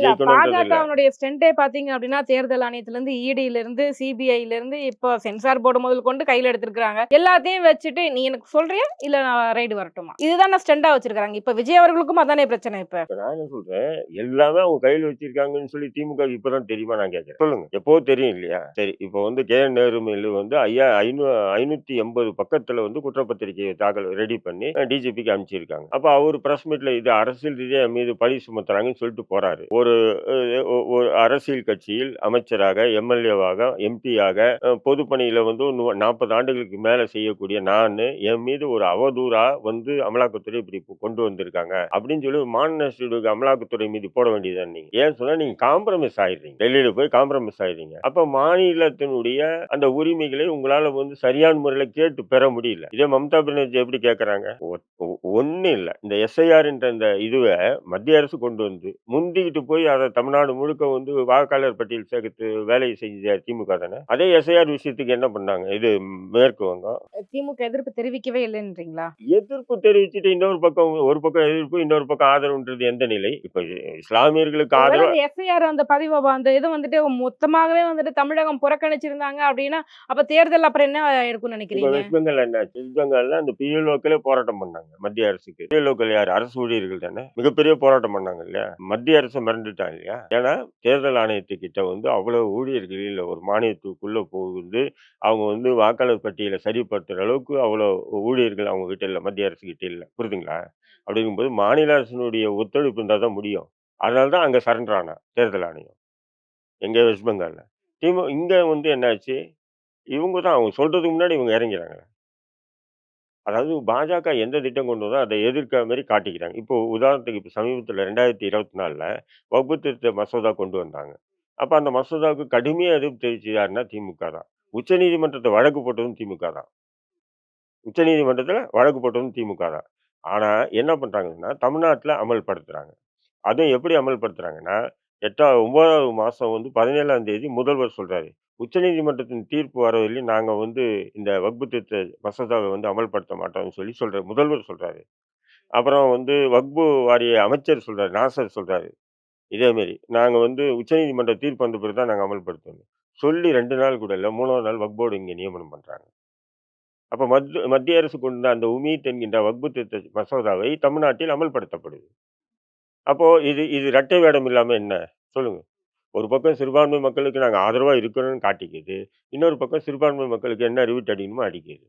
இல்ல பாஜகவினுடைய ஸ்டெண்டே பாத்தீங்க அப்படின்னா தேர்தல் ஆணையத்துல இருந்து இடியில இருந்து சிபிஐல இருந்து இப்போ சென்சார் போர்டு முதல் கொண்டு கையில எடுத்திருக்காங்க எல்லாத்தையும் வச்சுட்டு நீ எனக்கு சொல்றியா? இல்ல நான் ரைடு வரட்டுமா? இதுதான் ஸ்டெண்டா வச்சிருக்காங்க இப்ப விஜய் அவர்களுக்கும் அதானே பிரச்சனை இப்ப? நான் என்ன சொல்றேன்? எல்லாமே அவங்க கையில வச்சிருக்காங்கன்னு சொல்லி திமுக இப்பதான் தெரியுமா நான் கேட்கறேன் சொல்லுங்க. எப்போ தெரியும் இல்லையா? சரி இப்போ வந்து கே நேரு வந்து ஐயா ஐநூ ஐநூத்தி எண்பது பக்கத்துல வந்து குற்றப்பத்திரிகையை தாக்கல் ரெடி பண்ணி டிஜிபிக்கு அனுப்பிச்சிருக்காங்க. அப்ப அவர் பிரஸ் மீட்ல இது அரசியல் ரீதியா மீது பழி சுமத்துறாங்கன்னு சொல்லிட்டு போறாரு. ஒரு ஒரு ஒரு அரசியல் கட்சியில் அமைச்சராக எம்எல்ஏவாக எம்பியாக பொதுப்பணியில் வந்து நாற்பது ஆண்டுகளுக்கு மேலே செய்யக்கூடிய நான் என் மீது ஒரு அவதூறா வந்து அமலாக்கத்துறை இப்படி கொண்டு வந்திருக்காங்க. அப்படின்னு சொல்லி மாநிலத்துக்கு அமலாக்கத்துறை மீது போட வேண்டியது நீங்க? ஏன் சொன்னா நீங்க காம்ப்ரமைஸ் ஆயிடுறீங்க. டெல்லியில போய் காம்ப்ரமைஸ் ஆயிடுறீங்க. அப்ப மாநிலத்தினுடைய அந்த உரிமைகளை உங்களால வந்து சரியான முறையில் கேட்டு பெற முடியல. இதே மம்தா பானர்ஜி எப்படி கேட்கறாங்க ஒன்னும் இல்லை. இந்த எஸ்ஐஆர்ன்ற இந்த இதுவை மத்திய அரசு கொண்டு வந்து முந்திக்கிட்டு போய் அதை தமிழ்நாடு முழுக்க வந்து வாக்காளர் பட்டியல் சேர்த்து வேலையை செஞ்ச திமுக தானே? அதே எஸ்ஐஆர் விஷயத்துக்கு என்ன பண்ணாங்க? இது மேற்கு வங்கம். திமுக எதிர்ப்பு தெரிவிக்கவே இல்லைன்றீங்களா? எதிர்ப்பு தெரிவிச்சுட்டு இன்னொரு பக்கம் ஒரு பக்கம் எதிர்ப்பு இன்னொரு பக்கம் ஆதரவுன்றது எந்த நிலை? இப்ப இஸ்லாமியர்களுக்கு ஆதரவு எஸ்ஐஆர் அந்த பதிவு அந்த இது வந்துட்டு மொத்தமாகவே வந்துட்டு தமிழகம் புறக்கணிச்சிருந்தாங்க அப்படின்னா அப்ப தேர்தல் அப்புறம் என்ன இருக்கும்னு நினைக்கிறீங்க? வெஸ்ட் பெங்கால் என்ன வெஸ்ட் பெங்கால்ல அந்த பிஎல்ஓக்களே போராட்டம் பண்ணாங்க மத்திய அரசுக்கு. பிஎல்ஓக்கள் யார்? அரசு ஊழியர்கள் தானே? மிகப்பெரிய போராட்டம் பண்ணாங்க இல்லையா? மத்திய அரசு மிரண்டுட்டாங்க இல்லையா ஏன்னா தேர்தல் ஆணையத்துக்கிட்ட வந்து அவ்வளவு ஊழியர்கள் இல்லை. ஒரு மானியத்துக்குள்ள போகுது. அவங்க வந்து வாக்காளர் பட்டியலை சரிப்படுத்துற அளவுக்கு அவ்வளோ ஊழியர்கள் அவங்க கிட்ட இல்லை. மத்திய அரசு கிட்ட இல்லை. புரியுதுங்களா அப்படிங்கும்போது மாநில அரசினுடைய ஒத்துழைப்பு இருந்தால் தான் முடியும். அதனால தான் அங்கே சரண்டர் தேர்தல் ஆணையம். எங்கே வெஸ்ட் பெங்காலில். திமுக இங்கே வந்து என்னாச்சு? இவங்க தான். அவங்க சொல்கிறதுக்கு முன்னாடி இவங்க இறங்கிறாங்களே. அதாவது பாஜக எந்த திட்டம் கொண்டு வந்தோ அதை எதிர்க்கிற மாதிரி காட்டிக்கிறாங்க. இப்போ உதாரணத்துக்கு இப்போ சமீபத்தில் ரெண்டாயிரத்தி இருபத்தி நாலில் வகுப்பு திருத்த மசோதா கொண்டு வந்தாங்க. அப்போ அந்த மசோதாவுக்கு கடுமையாக எதிர்ப்பு தெரிவிச்சது யாருன்னா திமுக தான். உச்சநீதிமன்றத்தை வழக்கு போட்டதும் திமுக தான். உச்சநீதிமன்றத்தில் வழக்கு போட்டதும் திமுக தான். ஆனால் என்ன பண்ணுறாங்கன்னா தமிழ்நாட்டில் அமல்படுத்துகிறாங்க அதுவும் எப்படி அமல்படுத்துகிறாங்கன்னா எட்டாவது ஒன்பதாவது மாதம் வந்து பதினேழாம் தேதி முதல்வர் சொல்கிறாரு உச்சநீதிமன்றத்தின் தீர்ப்பு வரவில்லையும் நாங்கள் வந்து இந்த வக்பு திருத்த மசோதாவை வந்து அமல்படுத்த மாட்டோம்னு சொல்லி சொல்கிறார் முதல்வர் சொல்கிறாரு அப்புறம் வந்து வக்பு வாரிய அமைச்சர் சொல்கிறார் நாசர் சொல்கிறாரு இதேமாரி நாங்கள் வந்து உச்சநீதிமன்ற தீர்ப்பு வந்த பிறகு தான் நாங்கள் அமல்படுத்தணும். சொல்லி ரெண்டு நாள் கூட இல்லை மூணாவது நாள் வக்போர்டு இங்கே நியமனம் பண்ணுறாங்க அப்போ மத் மத்திய அரசு கொண்ட அந்த உமீத் என்கின்ற வக்பு திருத்த மசோதாவை தமிழ்நாட்டில் அமல்படுத்தப்படுது. அப்போ இது இது ரெட்டை வேடம் இல்லாமல் என்ன? சொல்லுங்க. ஒரு பக்கம் சிறுபான்மை மக்களுக்கு நாங்கள் ஆதரவாக இருக்கணும்னு காட்டிக்குது. இன்னொரு பக்கம் சிறுபான்மை மக்களுக்கு என்ன ரிவிட் அடிக்கணுமோ அடிக்குது.